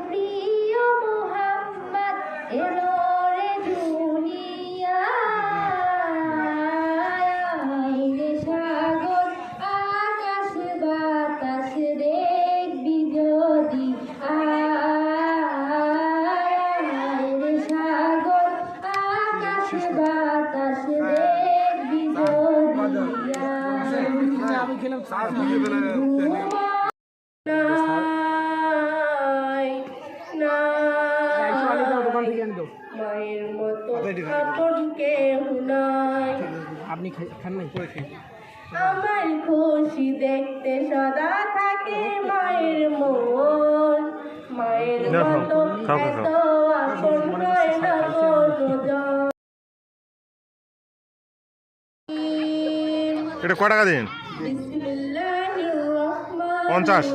প্রিয় মোহাম্মদ এলো রে দুনিয়ায় সাগর আকাশ বাতাস দেখবি যদি আয় সাগর আকাশ বাতাস দেখবি যদি আমি খেলাম। খান নাই? আমার খুশি দেখতে সদা থাকে মায়ের মন। মায়ের মতো খাও, খাও, এত আপন হয় না কোনোজন। এটা ক টাকা দিন? পঞ্চাশ।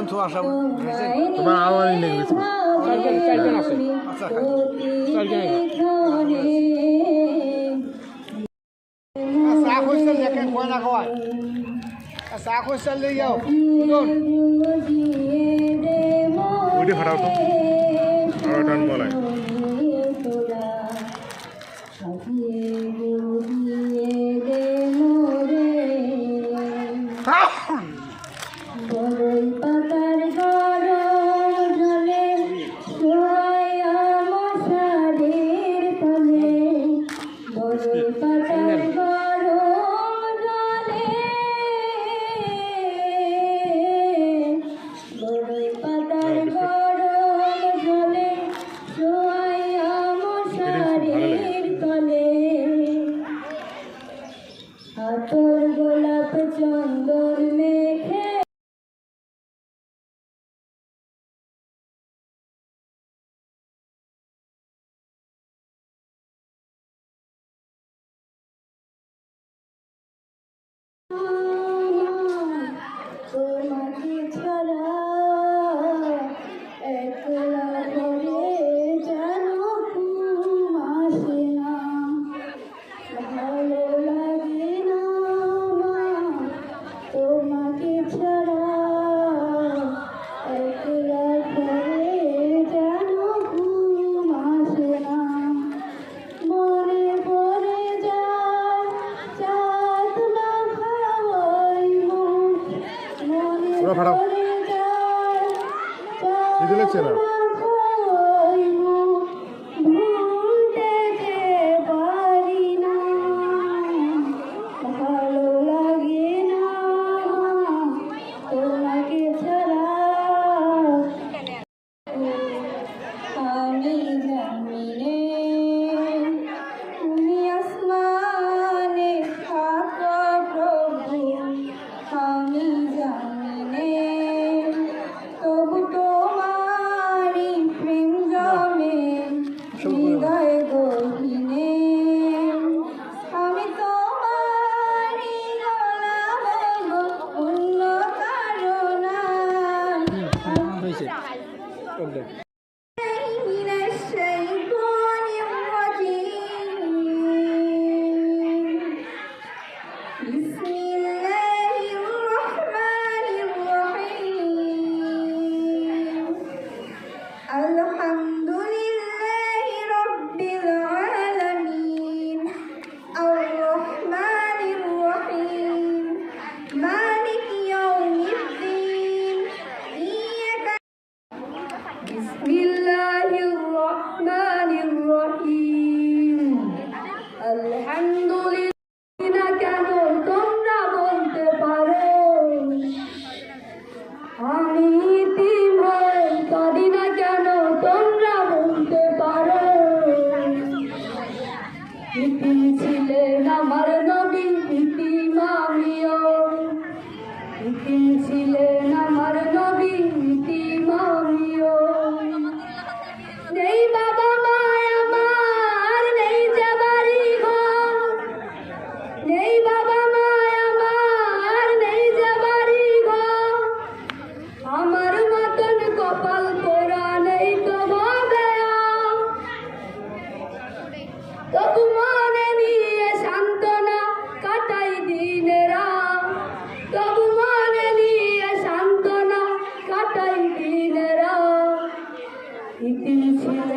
ছবি তো আসা তোমার আওয়াজই নেই চারজন আছে আচ্ছা চারজন ওইটি ফাটাও তো। আরও টান বলায়। Keep the love.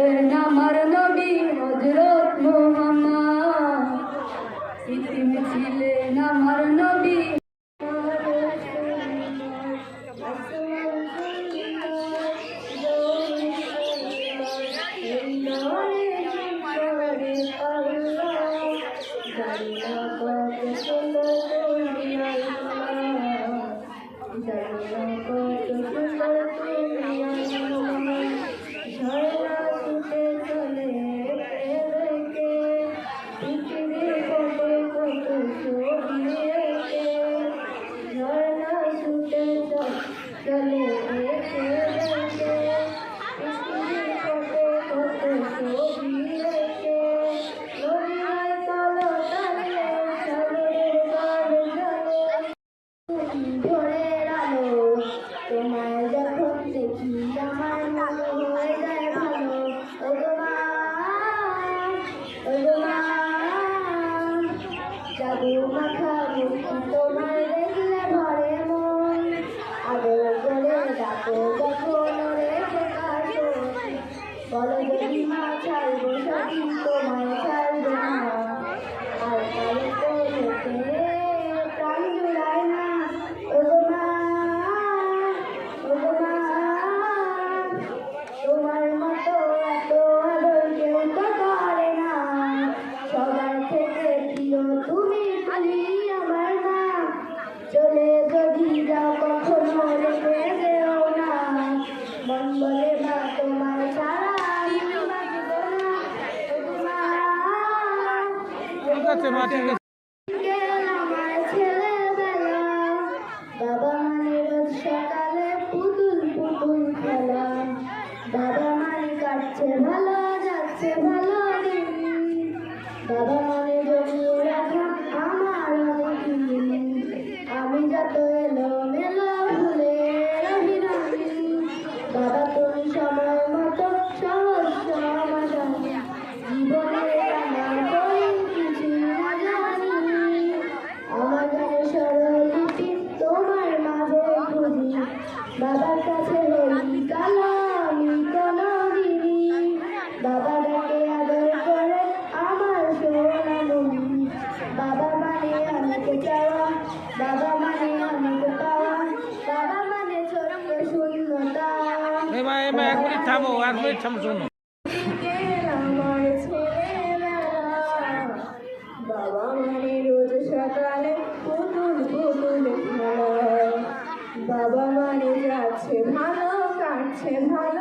দয়ালের নামার নবী হজরত মোহাম্মদ ইতিম ছিলেন আমার নবী Thank you. পাচ্ছেন ঠিক আছে বাবা মানে মানে মানে রোজ সকালে বাবা মানে যাচ্ছে ভালো কাটছে ভালো